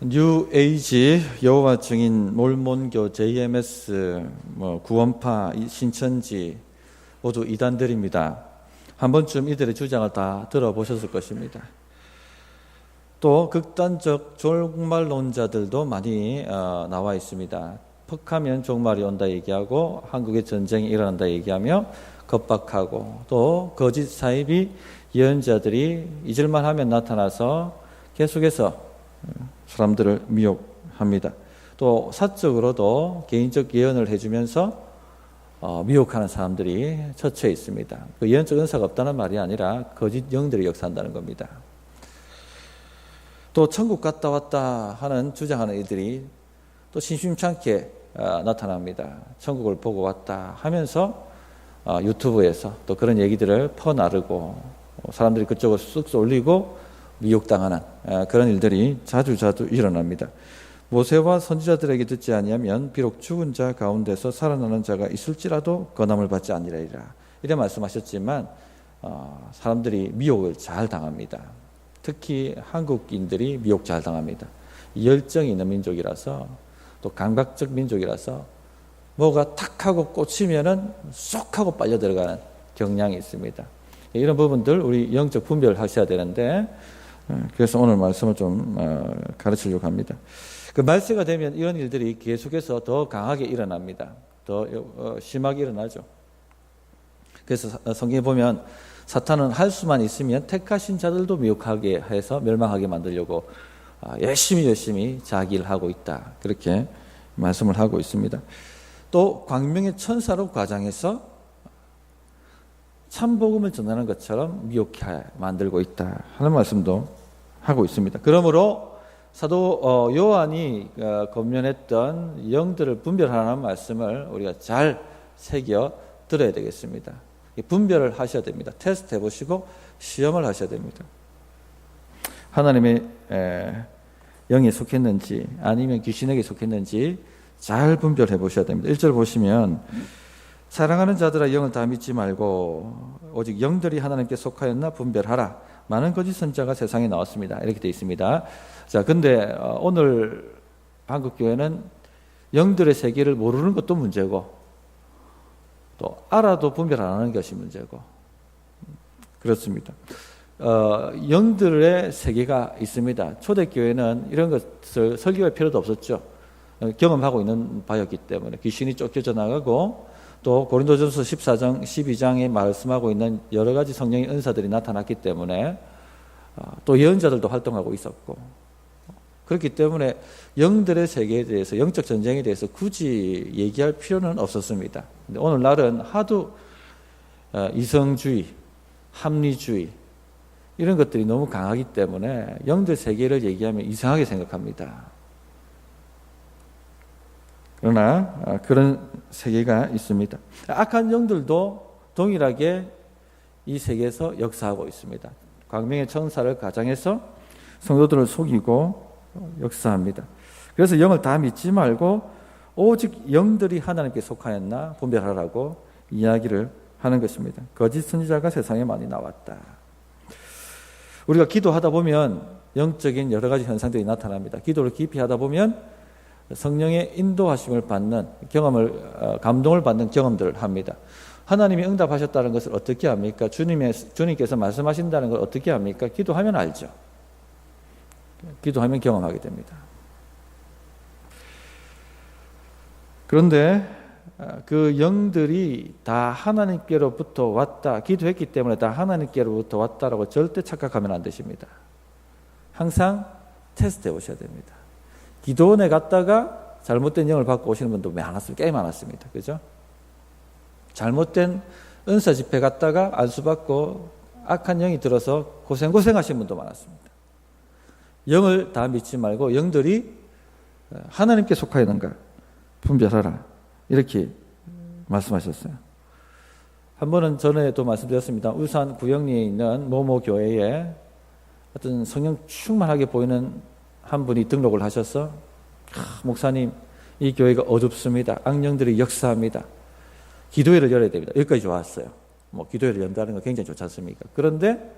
뉴 에이지 여호와 증인 몰몬교 JMS 뭐 구원파 이- 신천지 모두 이단들입니다. 한 번쯤 이들의 주장을 다 들어보셨을 것입니다. 또 극단적 종말론자들도 많이 어, 나와 있습니다. 퍽하면 종말이 온다 얘기하고 한국의 전쟁이 일어난다 얘기하며 겁박하고 또 거짓 사입이 예언자들이 잊을만 하면 나타나서 계속해서 사람들을 미혹합니다. 또 사적으로도 개인적 예언을 해주면서 어, 미혹하는 사람들이 처처해 있습니다. 그 예언적 은사가 없다는 말이 아니라 거짓 영들이 역사한다는 겁니다. 또 천국 갔다 왔다 하는 주장하는 이들이 또 심심찮게 어, 나타납니다. 천국을 보고 왔다 하면서 어, 유튜브에서 또 그런 얘기들을 퍼나르고 어, 사람들이 그쪽을 쑥 올리고 미혹당하는 어, 그런 일들이 자주 자주 일어납니다. 모세와 선지자들에게 듣지 아니하면 비록 죽은 자 가운데서 살아나는 자가 있을지라도 건함을 받지 아니하리라 이래 말씀하셨지만 어, 사람들이 미혹을 잘 당합니다. 특히 한국인들이 미혹 잘 당합니다. 열정이 있는 민족이라서 또 감각적 민족이라서 뭐가 탁 하고 꽂히면은 쏙 하고 빨려 들어가는 경향이 있습니다. 이런 부분들 우리 영적 분별하셔야 되는데 어, 그래서 오늘 말씀을 좀 어, 가르치려고 합니다. 그 말세가 되면 이런 일들이 계속해서 더 강하게 일어납니다. 더 어, 심하게 일어나죠. 그래서 사- 성경에 보면 사탄은 할 수만 있으면 택하신 자들도 미혹하게 해서 멸망하게 만들려고 아, 열심히 열심히 자기 일을 하고 있다. 그렇게 말씀을 하고 있습니다. 또 광명의 천사로 과장해서 참복음을 전하는 것처럼 미혹해 만들고 있다 하는 말씀도 하고 있습니다. 그러므로 사도 어, 요한이 어, 권면했던 영들을 분별하라는 말씀을 우리가 잘 새겨 들어야 되겠습니다. 이 분별을 하셔야 됩니다. 테스트 해보시고 시험을 하셔야 됩니다. 하나님의 에, 영에 속했는지 아니면 귀신에게 속했는지 잘 분별해 보셔야 됩니다. 1절 보시면 사랑하는 자들아 영을 다 믿지 말고 오직 영들이 하나님께 속하였나 분별하라. 많은 거짓 선자가 세상에 나왔습니다. 이렇게 되어 있습니다. 자, 근데 어, 오늘 한국 교회는 영들의 세계를 모르는 것도 문제고 또 알아도 분별 안 하는 것이 문제고 그렇습니다. 어, 영들의 세계가 있습니다. 초대교회는 이런 것을 설교할 필요도 없었죠. 어, 경험하고 있는 바였기 때문에 귀신이 쫓겨져 나가고 또 고린도전서 14장 12장에 말씀하고 있는 여러 가지 성령의 은사들이 나타났기 때문에 어, 또 예언자들도 활동하고 있었고 그렇기 때문에 영들의 세계에 대해서 영적 전쟁에 대해서 굳이 얘기할 필요는 없었습니다. 근데 오늘날은 하도 어, 이성주의, 합리주의 이런 것들이 너무 강하기 때문에 영들 세계를 얘기하면 이상하게 생각합니다. 그러나 아, 그런 세계가 있습니다. 악한 영들도 동일하게 이 세계에서 역사하고 있습니다. 광명의 천사를 가장해서 성도들을 속이고 역사합니다. 그래서 영을 다 믿지 말고 오직 영들이 하나님께 속하였나 분별하라고 이야기를 하는 것입니다. 거짓 선지자가 세상에 많이 나왔다. 우리가 기도하다 보면 영적인 여러 가지 현상들이 나타납니다. 기도를 깊이 하다 보면 성령의 인도하심을 받는 경험을 어, 감동을 받는 경험들을 합니다. 하나님이 응답하셨다는 것을 어떻게 합니까? 주님의 주님께서 말씀하신다는 걸 어떻게 합니까? 기도하면 알죠. 기도하면 경험하게 됩니다. 그런데 어, 그 영들이 다 하나님께로부터 왔다 기도했기 때문에 다 하나님께로부터 왔다라고 절대 착각하면 안 되십니다. 항상 테스트해 보셔야 됩니다. 기도원에 갔다가 잘못된 영을 받고 오시는 분도 많았습니다. 꽤 많았습니다. 그죠? 잘못된 은사 집회 갔다가 안수 받고 악한 영이 들어서 고생 고생 하신 분도 많았습니다. 영을 다 믿지 말고 영들이 하나님께 속하였는가 분별하라 이렇게 말씀하셨어요. 한 번은 전에도 말씀드렸습니다. 울산 구영리에 있는 모모 교회에 어떤 성령 충만하게 보이는 한 분이 등록을 하셔서 아, 목사님 이 교회가 어둡습니다. 악령들이 역사합니다. 기도회를 열어야 됩니다. 여기까지 좋았어요. 뭐 기도회를 연다는 거 굉장히 좋지 않습니까? 그런데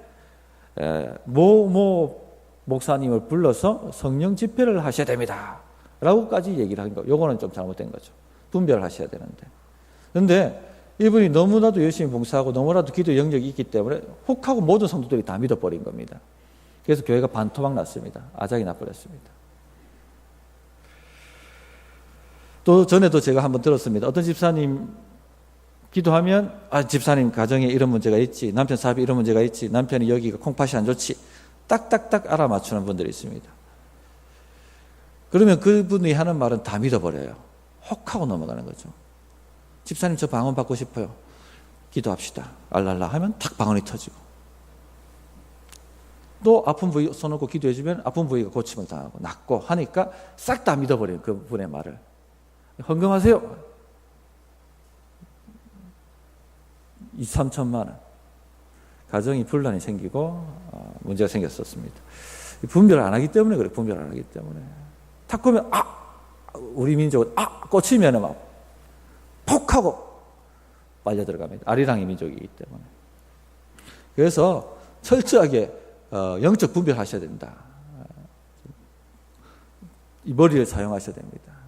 모모 목사님을 불러서 성령 집회를 하셔야 됩니다. 라고까지 얘기를 한 거. 요거는 좀 잘못된 거죠. 분별하셔야 되는데. 근데 이분이 너무나도 열심히 봉사하고 너무나도 기도 영역이 있기 때문에 혹하고 모든 성도들이 다 믿어버린 겁니다. 그래서 교회가 반토막 났습니다. 아작이 나버렸습니다. 또 전에도 제가 한번 들었습니다. 어떤 집사님 기도하면 아 집사님 가정에 이런 문제가 있지 남편 사업에 이런 문제가 있지 남편이 여기가 콩팥이 안 좋지 딱딱딱 알아 맞추는 분들이 있습니다. 그러면 그분이 하는 말은 다 믿어버려요. 혹 하고 넘어가는 거죠. 집사님 저 방언 받고 싶어요. 기도합시다. 알랄라 하면 탁 방언이 터지고 또 아픈 부위 손놓고 기도해주면 아픈 부위가 고침을 당하고 낫고 하니까 싹 다 믿어버려요. 그 분의 말을. 헌금하세요. 2, 3천만 원. 가정이 분란이 생기고 어, 문제가 생겼었습니다. 분별을 안 하기 때문에 그래. 분별을 안 하기 때문에. 탁 보면 아 우리 민족은 아 꽂히면 막 폭하고 빨려 들어갑니다. 아리랑의 민족이기 때문에. 그래서 철저하게 어, 영적 분별하셔야 된다. 이 머리를 사용하셔야 됩니다.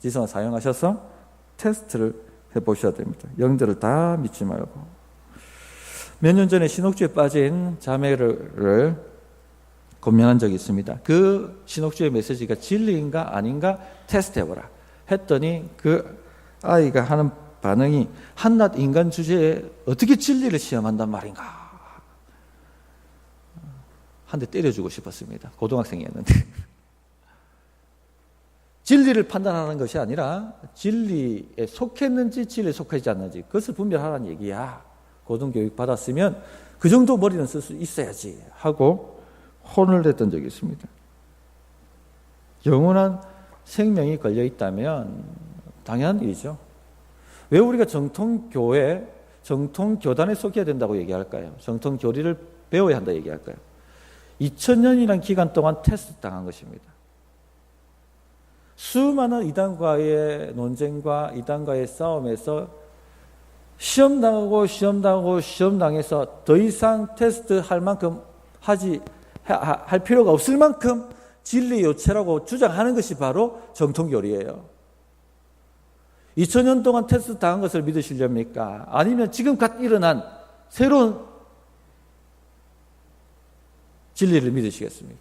지성을 사용하셔서 테스트를 해보셔야 됩니다. 영들을 다 믿지 말고. 몇 년 전에 신옥주에 빠진 자매를 고민한 적이 있습니다. 그 신옥주의 메시지가 진리인가 아닌가 테스트 해보라. 했더니 그 아이가 하는 반응이 한낱 인간 주제에 어떻게 진리를 시험한단 말인가. 한 대 때려주고 싶었습니다. 고등학생이었는데. 진리를 판단하는 것이 아니라 진리에 속했는지 진리에 속하지 않는지 그것을 분별하라는 얘기야. 고등교육 받았으면 그 정도 머리는 쓸 수 있어야지 하고 혼을 냈던 적이 있습니다. 영원한 생명이 걸려 있다면 당연한 일이죠. 왜 우리가 정통교회, 정통교단에 속해야 된다고 얘기할까요? 정통교리를 배워야 한다 얘기할까요? 2000년이라는 기간 동안 테스트 당한 것입니다. 수많은 이단과의 논쟁과 이단과의 싸움에서 시험당하고 시험당하고 시험당해서 더 이상 테스트 할 만큼 하지 할 필요가 없을 만큼 진리 요체라고 주장하는 것이 바로 정통교리예요. 2000년 동안 테스트 당한 것을 믿으시렵니까? 아니면 지금 갓 일어난 새로운 진리를 믿으시겠습니까?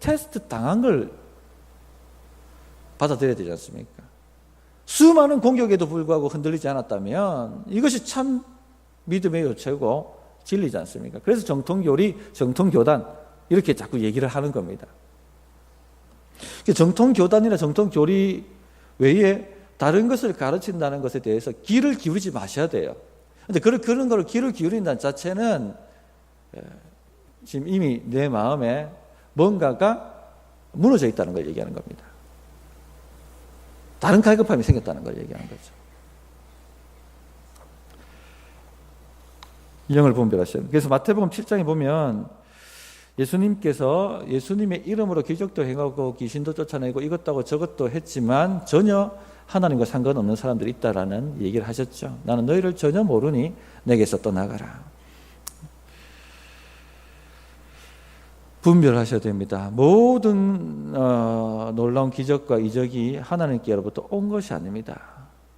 테스트 당한 걸 받아들여야 되지 않습니까? 수많은 공격에도 불구하고 흔들리지 않았다면 이것이 참 믿음의 요체고 진리지 않습니까? 그래서 정통교리, 정통교단 이렇게 자꾸 얘기를 하는 겁니다. 정통교단이나 정통교리 외에 다른 것을 가르친다는 것에 대해서 귀를 기울이지 마셔야 돼요. 근데 그런, 그런 걸 귀를 기울인다는 자체는 지금 이미 내 마음에 뭔가가 무너져 있다는 걸 얘기하는 겁니다. 다른 갈급함이 생겼다는 걸 얘기하는 거죠. 영을 분별하셔야 그래서 마태복음 7장에 보면 예수님께서 예수님의 이름으로 기적도 행하고 귀신도 쫓아내고 이것도 저것도 했지만 전혀 하나님과 상관없는 사람들이 있다라는 얘기를 하셨죠. 나는 너희를 전혀 모르니 내게서 떠나가라. 분별하셔야 됩니다. 모든 어, 놀라운 기적과 이적이 하나님께로부터 온 것이 아닙니다.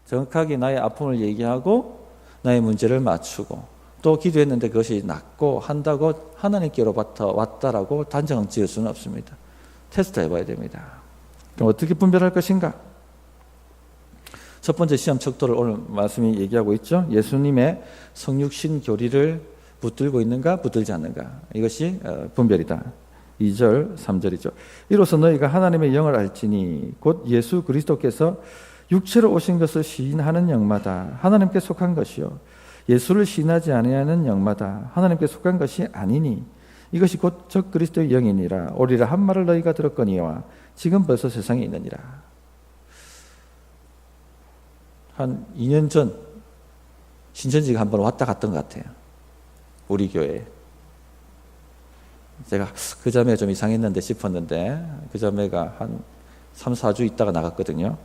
정확하게 나의 아픔을 얘기하고 나의 문제를 맞추고 또 기도했는데 그것이 낫고 한다고 하나님께로부터 왔다라고 단정 지을 수는 없습니다. 테스트 해봐야 됩니다. 그럼 어떻게 분별할 것인가? 첫 번째 시험 척도를 오늘 말씀이 얘기하고 있죠. 예수님의 성육신 교리를 붙들고 있는가 붙들지 않는가 이것이 어, 분별이다. 2절 3절이죠. 이로써 너희가 하나님의 영을 알지니 곧 예수 그리스도께서 육체로 오신 것을 시인하는 영마다 하나님께 속한 것이요 예수를 시인하지 아니하는 영마다 하나님께 속한 것이 아니니 이것이 곧 적 그리스도의 영이니라 오리라 한 말을 너희가 들었거니와 지금 벌써 세상에 있느니라. 한 2년 전 신천지가 한 번 왔다 갔던 것 같아요. 우리 교회. 제가 그 자매가 좀 이상했는데 싶었는데 그 자매가 한 3, 4주 있다가 나갔거든요.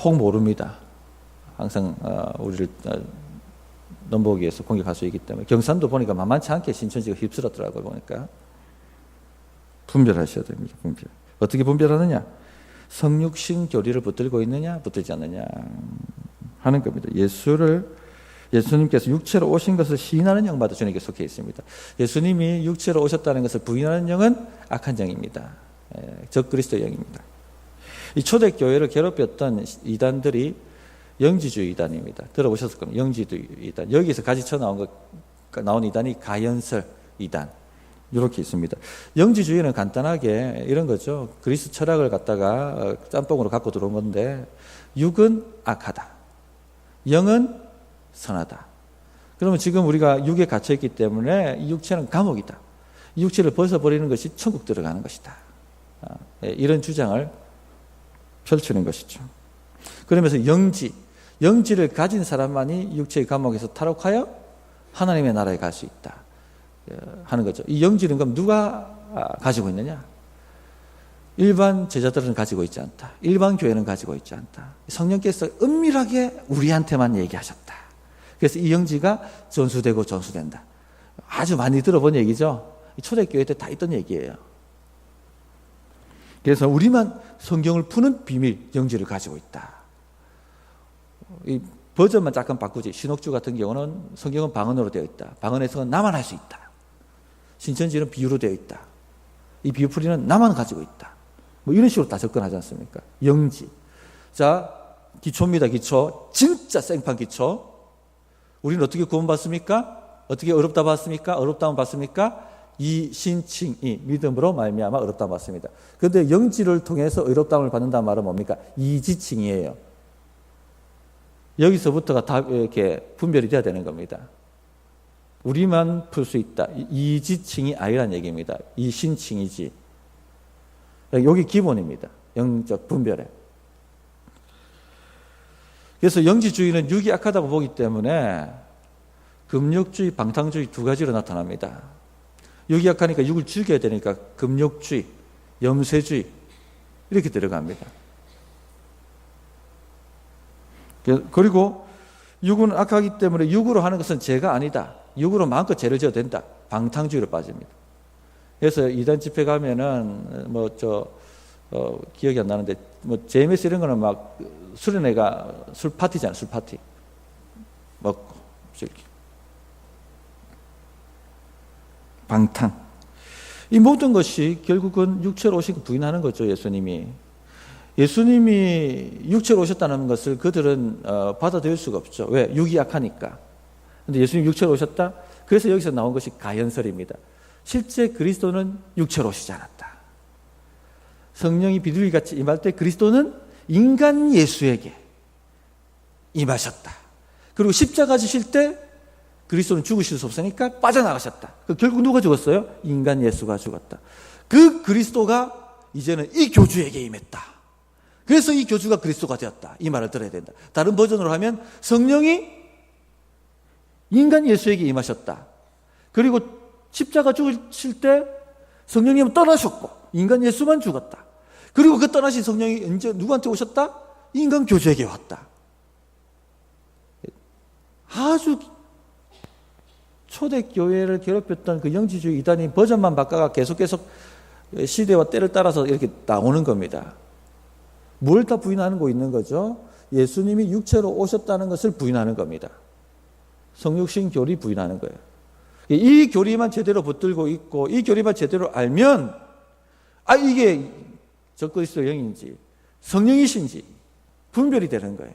혹 모릅니다. 항상 어, 우리를 어, 넘보기에서 공격할 수 있기 때문에 경산도 보니까 만만치 않게 신천지가 휩쓸었더라고요 보니까 분별하셔야 됩니다. 분별. 어떻게 분별하느냐? 성육신 교리를 붙들고 있느냐, 붙들지 않느냐 하는 겁니다. 예수를 예수님께서 육체로 오신 것을 시인하는 영마다 주님께 속해 있습니다. 예수님이 육체로 오셨다는 것을 부인하는 영은 악한 영입니다. 예, 적그리스도 영입니다. 이 초대교회를 괴롭혔던 이단들이 영지주의 이단입니다. 들어보셨을 겁니다. 영지주의 이단. 여기서 같이 쳐 나온 것, 나온 이단이 가연설 이단. 이렇게 있습니다. 영지주의는 간단하게 이런 거죠. 그리스 철학을 갖다가 어, 짬뽕으로 갖고 들어온 건데, 육은 악하다. 영은 선하다. 그러면 지금 우리가 육에 갇혀 있기 때문에 이 육체는 감옥이다. 이 육체를 벗어버리는 것이 천국 들어가는 것이다. 아, 예, 이런 주장을 펼치는 것이죠. 그러면서 영지, 영지를 가진 사람만이 육체의 감옥에서 탈옥하여 하나님의 나라에 갈 수 있다. 예, 하는 거죠. 이 영지는 그럼 누가 아, 가지고 있느냐? 일반 제자들은 가지고 있지 않다. 일반 교회는 가지고 있지 않다. 성령께서 은밀하게 우리한테만 얘기하셨다. 그래서 이 영지가 전수되고 전수된다. 아주 많이 들어본 얘기죠. 초대교회 때 다 있던 얘기예요. 그래서 우리만 성경을 푸는 비밀, 영지를 가지고 있다. 이 버전만 잠깐 바꾸지. 신옥주 같은 경우는 성경은 방언으로 되어 있다. 방언 해석은 나만 할 수 있다. 신천지는 비유로 되어 있다. 이 비유풀이는 나만 가지고 있다. 뭐 이런 식으로 다 접근하지 않습니까? 영지. 자, 기초입니다, 기초. 진짜 생판 기초. 우리는 어떻게 구원받습니까? 어떻게 어렵다 받습니까? 어렵다면 받습니까? 이 신칭이 믿음으로 말미암아 어렵다 받습니다. 그런데 영지를 통해서 어렵다을 받는다는 말은 뭡니까? 이지칭이에요. 여기서부터가 다 이렇게 분별이 돼야 되는 겁니다. 우리만 풀 수 있다. 이지칭이 아니란 얘기입니다. 이 신칭이지. 여기 기본입니다. 영적 분별에. 그래서 영지주의는 육이 악하다고 보기 때문에 금욕주의, 방탕주의 두 가지로 나타납니다. 육이 약하니까 육을 즐겨야 되니까 금욕주의, 염세주의 이렇게 들어갑니다. 그리고 육은 악하기 때문에 육으로 하는 것은 죄가 아니다. 육으로 마음껏 죄를 지어도 된다. 방탕주의로 빠집니다. 그래서 이단 집회 가면은 뭐 저 어, 기억이 안 나는데 뭐 JMS 이런 거는 막 수련회가 술 파티잖아 술 파티. 먹고 이렇게 방탕. 이 모든 것이 결국은 육체로 오신 부인하는 거죠 예수님이. 예수님이 육체로 오셨다는 것을 그들은 어, 받아들일 수가 없죠. 왜? 육이 약하니까. 근데 예수님 육체로 오셨다? 그래서 여기서 나온 것이 가연설입니다. 실제 그리스도는 육체로 오시지 않았다. 성령이 비둘기같이 임할 때 그리스도는 인간 예수에게 임하셨다. 그리고 십자가 지실 때 그리스도는 죽으실 수 없으니까 빠져나가셨다. 그 결국 누가 죽었어요? 인간 예수가 죽었다. 그 그리스도가 이제는 이 교주에게 임했다. 그래서 이 교주가 그리스도가 되었다. 이 말을 들어야 된다. 다른 버전으로 하면 성령이 인간 예수에게 임하셨다. 그리고 십자가 죽으실 때 성령님은 떠나셨고 인간 예수만 죽었다. 그리고 그 떠나신 성령이 이제 누구한테 오셨다? 인간 교주에게 왔다. 아주 초대교회를 괴롭혔던 그 영지주의 이단이 버전만 바꿔가 계속 계속 시대와 때를 따라서 이렇게 나오는 겁니다. 뭘 다 부인하는 거 있는 거죠? 예수님이 육체로 오셨다는 것을 부인하는 겁니다. 성육신 교리 부인하는 거예요. 이 교리만 제대로 붙들고 있고 이 교리만 제대로 알면 아 이게 적그리스도 영인지 성령이신지 분별이 되는 거예요.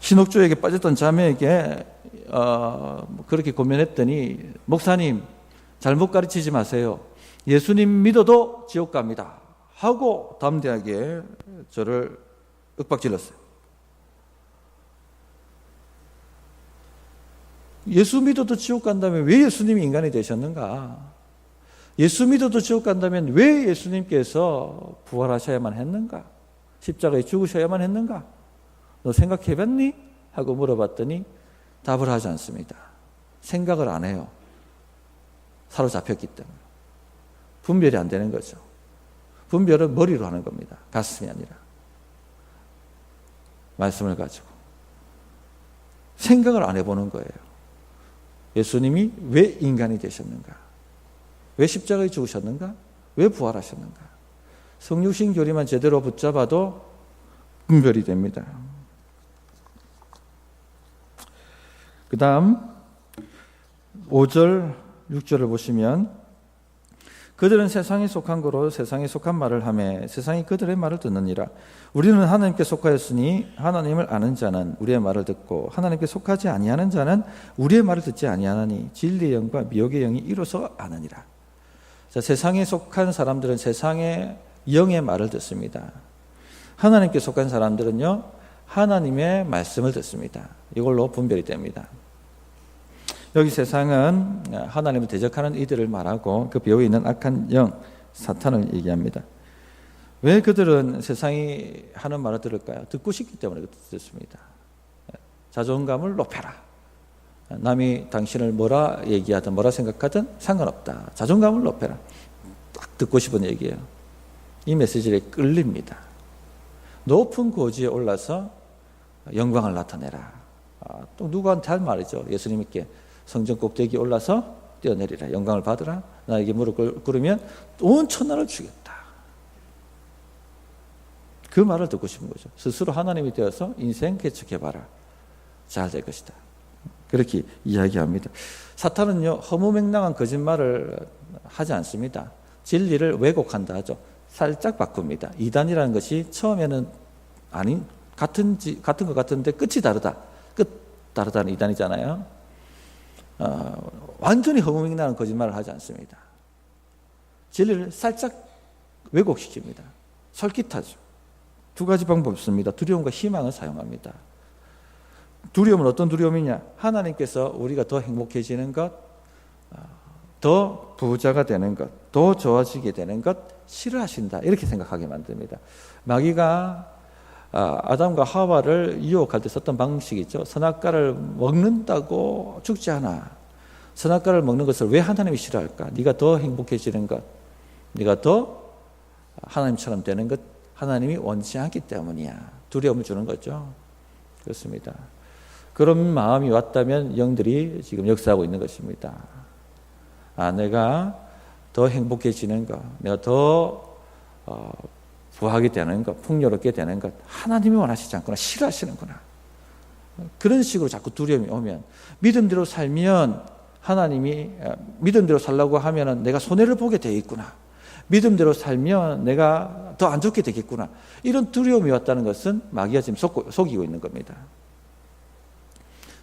신옥주에게 빠졌던 자매에게 어, 뭐 그렇게 고민했더니 목사님 잘못 가르치지 마세요. 예수님 믿어도 지옥 갑니다. 하고 담대하게 저를 윽박질렀어요. 예수 믿어도 지옥 간다면 왜 예수님이 인간이 되셨는가? 예수 믿어도 지옥 간다면 왜 예수님께서 부활하셔야만 했는가? 십자가에 죽으셔야만 했는가? 너 생각해봤니? 하고 물어봤더니 답을 하지 않습니다. 생각을 안 해요. 사로잡혔기 때문에. 분별이 안 되는 거죠. 분별은 머리로 하는 겁니다. 가슴이 아니라. 말씀을 가지고 생각을 안 해보는 거예요. 예수님이 왜 인간이 되셨는가? 왜 십자가에 죽으셨는가? 왜 부활하셨는가? 성육신 교리만 제대로 붙잡아도 분별이 됩니다. 그 다음 5절, 6절을 보시면 그들은 세상에 속한 거로 세상에 속한 말을 하며 세상이 그들의 말을 듣느니라. 우리는 하나님께 속하였으니 하나님을 아는 자는 우리의 말을 듣고 하나님께 속하지 아니하는 자는 우리의 말을 듣지 아니하나니 진리의 영과 미혹의 영이 이로써 아느니라. 자, 세상에 속한 사람들은 세상의 영의 말을 듣습니다. 하나님께 속한 사람들은요, 하나님의 말씀을 듣습니다. 이걸로 분별이 됩니다. 여기 세상은 하나님을 대적하는 이들을 말하고 그 배후에 있는 악한 영, 사탄을 얘기합니다. 왜 그들은 세상이 하는 말을 들을까요? 듣고 싶기 때문에 듣습니다. 자존감을 높여라. 남이 당신을 뭐라 얘기하든 뭐라 생각하든 상관없다. 자존감을 높여라. 딱 듣고 싶은 얘기예요. 이 메시지에 끌립니다. 높은 고지에 올라서 영광을 나타내라. 아, 또 누구한테 할 말이죠. 예수님께 성전 꼭대기 올라서 뛰어내리라. 영광을 받으라. 나에게 무릎 꿇으면 온 천하를 주겠다. 그 말을 듣고 싶은 거죠. 스스로 하나님이 되어서 인생 개척해봐라. 잘 될 것이다. 그렇게 이야기합니다. 사탄은요, 허무맹랑한 거짓말을 하지 않습니다. 진리를 왜곡한다 하죠. 살짝 바꿉니다. 이단이라는 것이 처음에는 아닌 같은 같은 것 같은데 끝이 다르다. 끝 다르다는 이단이잖아요. 어, 완전히 허무맹랑한 거짓말을 하지 않습니다. 진리를 살짝 왜곡시킵니다. 설깃하죠. 두 가지 방법이 있습니다. 두려움과 희망을 사용합니다. 두려움은 어떤 두려움이냐? 하나님께서 우리가 더 행복해지는 것, 어, 더 부자가 되는 것, 더 좋아지게 되는 것 싫어하신다. 이렇게 생각하게 만듭니다. 마귀가 아, 아담과 하와를 유혹할 때 썼던 방식이 있죠. 선악과를 먹는다고 죽지 않아. 선악과를 먹는 것을 왜 하나님이 싫어할까? 네가 더 행복해지는 것, 네가 더 하나님처럼 되는 것 하나님이 원치 않기 때문이야. 두려움을 주는 거죠. 그렇습니다. 그런 마음이 왔다면 영들이 지금 역사하고 있는 것입니다. 아, 내가 더 행복해지는 것, 내가 더 어, 부하게 되는 것, 풍요롭게 되는 것, 하나님이 원하시지 않구나, 싫어하시는구나. 그런 식으로 자꾸 두려움이 오면 믿음대로 살면 하나님이 어, 믿음대로 살라고 하면은 내가 손해를 보게 돼 있구나. 믿음대로 살면 내가 더 안 좋게 되겠구나. 이런 두려움이 왔다는 것은 마귀가 지금 속, 속이고 있는 겁니다.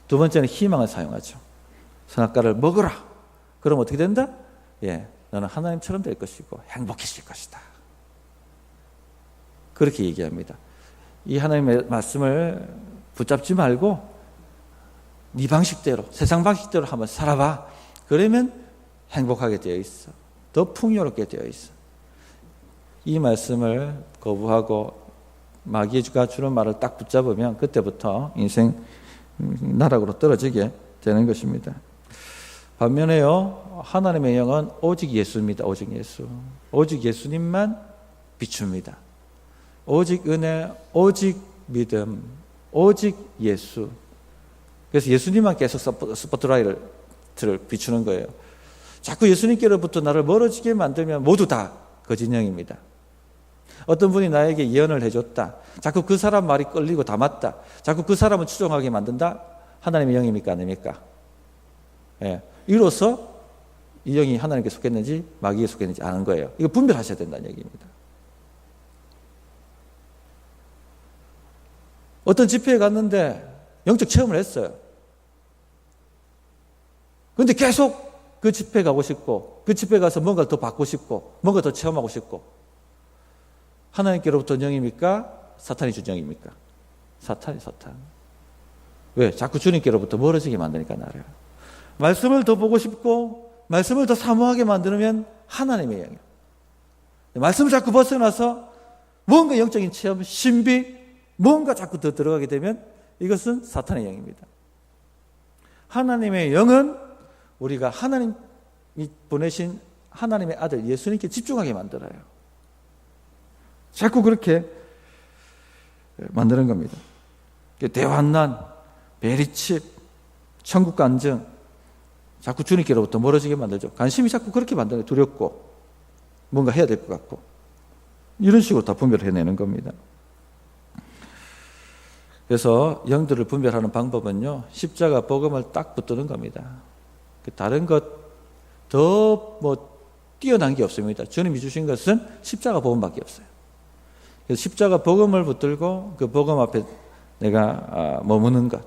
두 번째는 희망을 사용하죠. 선악과를 먹어라. 그럼 어떻게 된다? 예, 너는 하나님처럼 될 것이고 행복해질 것이다. 그렇게 얘기합니다. 이 하나님의 말씀을 붙잡지 말고 네 방식대로 세상 방식대로 한번 살아봐. 그러면 행복하게 되어 있어. 더 풍요롭게 되어 있어. 이 말씀을 거부하고 마귀가 주는 말을 딱 붙잡으면 그때부터 인생 나락으로 떨어지게 되는 것입니다. 반면에요, 하나님의 영은 오직 예수입니다. 오직 예수. 오직 예수님만 비춥니다. 오직 은혜, 오직 믿음, 오직 예수. 그래서 예수님만 계속 스포트라이트를 비추는 거예요. 자꾸 예수님께로부터 나를 멀어지게 만들면 모두 다 거짓령입니다. 어떤 분이 나에게 예언을 해줬다. 자꾸 그 사람 말이 끌리고 다 맞다. 자꾸 그 사람을 추종하게 만든다. 하나님의 영입니까? 아닙니까? 예. 이로써 이 영이 하나님께 속했는지 마귀에 속했는지 아는 거예요. 이거 분별하셔야 된다는 얘기입니다. 어떤 집회에 갔는데 영적 체험을 했어요. 그런데 계속 그 집회 가고 싶고, 그 집회 가서 뭔가 더 받고 싶고, 뭔가 더 체험하고 싶고, 하나님께로부터 영입니까? 사탄이 준 영입니까? 사탄이 사탄. 왜? 자꾸 주님께로부터 멀어지게 만드니까 나를. 말씀을 더 보고 싶고, 말씀을 더 사모하게 만들면 하나님의 영이에요. 말씀을 자꾸 벗어나서 뭔가 영적인 체험, 신비, 뭔가 자꾸 더 들어가게 되면 이것은 사탄의 영입니다. 하나님의 영은 우리가 하나님이 보내신 하나님의 아들 예수님께 집중하게 만들어요. 자꾸 그렇게 만드는 겁니다. 그 대환난, 베리칩, 천국 간증, 자꾸 주님께로부터 멀어지게 만들죠. 관심이 자꾸 그렇게 만드는 두렵고 뭔가 해야 될 것 같고 이런 식으로 다 분별해내는 겁니다. 그래서 영들을 분별하는 방법은요 십자가 복음을 딱 붙드는 겁니다. 그 다른 것 더 뭐 뛰어난 게 없습니다. 주님이 주신 것은 십자가 복음밖에 없어요. 그래서 십자가 복음을 붙들고 그 복음 앞에 내가 아, 머무는 것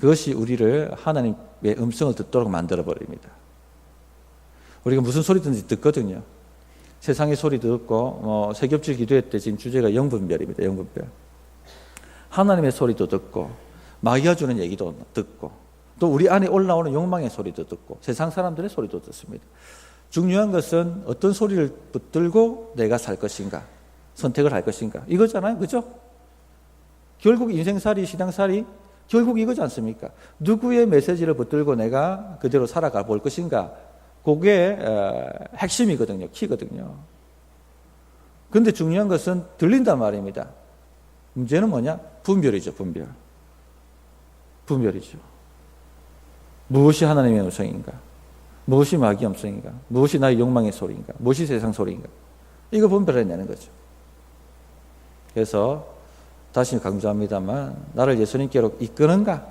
그것이 우리를 하나님의 음성을 듣도록 만들어 버립니다. 우리가 무슨 소리든지 듣거든요. 세상의 소리도 듣고 뭐 세겹질 기도회 때 지금 주제가 영분별입니다. 영분별. 하나님의 소리도 듣고 마귀가 주는 얘기도 듣고 또 우리 안에 올라오는 욕망의 소리도 듣고 세상 사람들의 소리도 듣습니다. 중요한 것은 어떤 소리를 붙들고 내가 살 것인가 선택을 할 것인가 이거잖아요. 그죠? 결국 인생살이 신앙살이 결국 이거지 않습니까? 누구의 메시지를 붙들고 내가 그대로 살아가 볼 것인가 그게 어, 핵심이거든요. 키거든요. 근데 중요한 것은 들린단 말입니다. 문제는 뭐냐? 분별이죠, 분별. 분별이죠. 무엇이 하나님의 음성인가? 무엇이 마귀의 음성인가? 무엇이 나의 욕망의 소리인가? 무엇이 세상 소리인가? 이거 분별해내는 거죠. 그래서 다시 강조합니다만 나를 예수님께로 이끄는가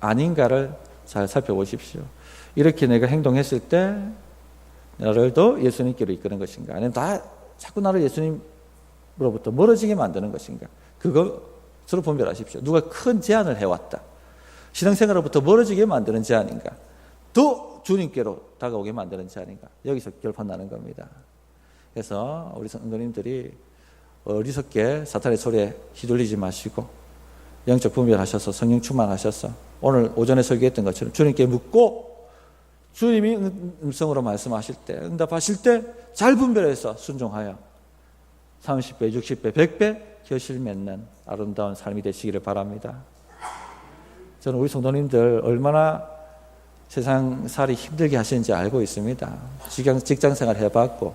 아닌가를 잘 살펴보십시오. 이렇게 내가 행동했을 때 나를 더 예수님께로 이끄는 것인가 아니면 다 자꾸 나를 예수님으로부터 멀어지게 만드는 것인가 그거 서로 분별하십시오. 누가 큰 제안을 해왔다. 신앙생활로부터 멀어지게 만드는 제안인가 더 주님께로 다가오게 만드는 제안인가 여기서 결판 나는 겁니다. 그래서 우리 성도님들이 어리석게 사탄의 소리에 휘둘리지 마시고 영적 분별하셔서 성령 충만하셔서 오늘 오전에 설교했던 것처럼 주님께 묻고 주님이 음성으로 말씀하실 때 응답하실 때 잘 분별해서 순종하여 30배, 60배, 100배 결실 맺는 아름다운 삶이 되시기를 바랍니다. 저는 우리 성도님들 얼마나 세상 살이 힘들게 하시는지 알고 있습니다. 직장, 직장 생활 해봤고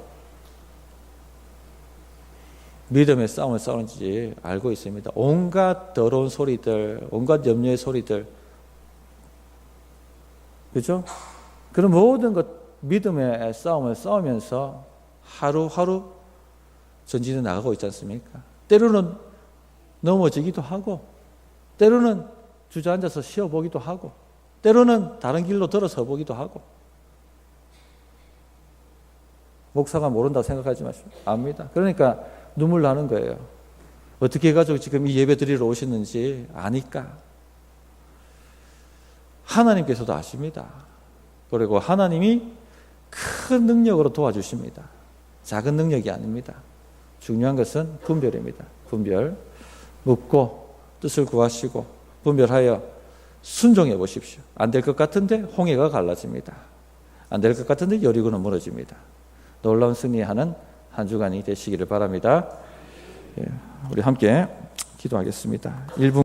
믿음의 싸움을 싸우는지 알고 있습니다. 온갖 더러운 소리들, 온갖 염려의 소리들, 그죠? 그런 모든 것 믿음의 싸움을 싸우면서 하루하루 전진해 나가고 있지 않습니까? 때로는 넘어지기도 하고, 때로는 주저앉아서 쉬어보기도 하고, 때로는 다른 길로 들어서 보기도 하고, 목사가 모른다고 생각하지 마시고, 압니다. 그러니까 눈물 나는 거예요. 어떻게 해가지고 지금 이 예배 드리러 오셨는지 아니까. 하나님께서도 아십니다. 그리고 하나님이 큰 능력으로 도와주십니다. 작은 능력이 아닙니다. 중요한 것은 분별입니다. 분별. 묻고 뜻을 구하시고 분별하여 순종해 보십시오. 안 될 것 같은데 홍해가 갈라집니다. 안 될 것 같은데 여리고는 무너집니다. 놀라운 승리하는 한 주간이 되시기를 바랍니다. 예, 우리 함께 기도하겠습니다. 1분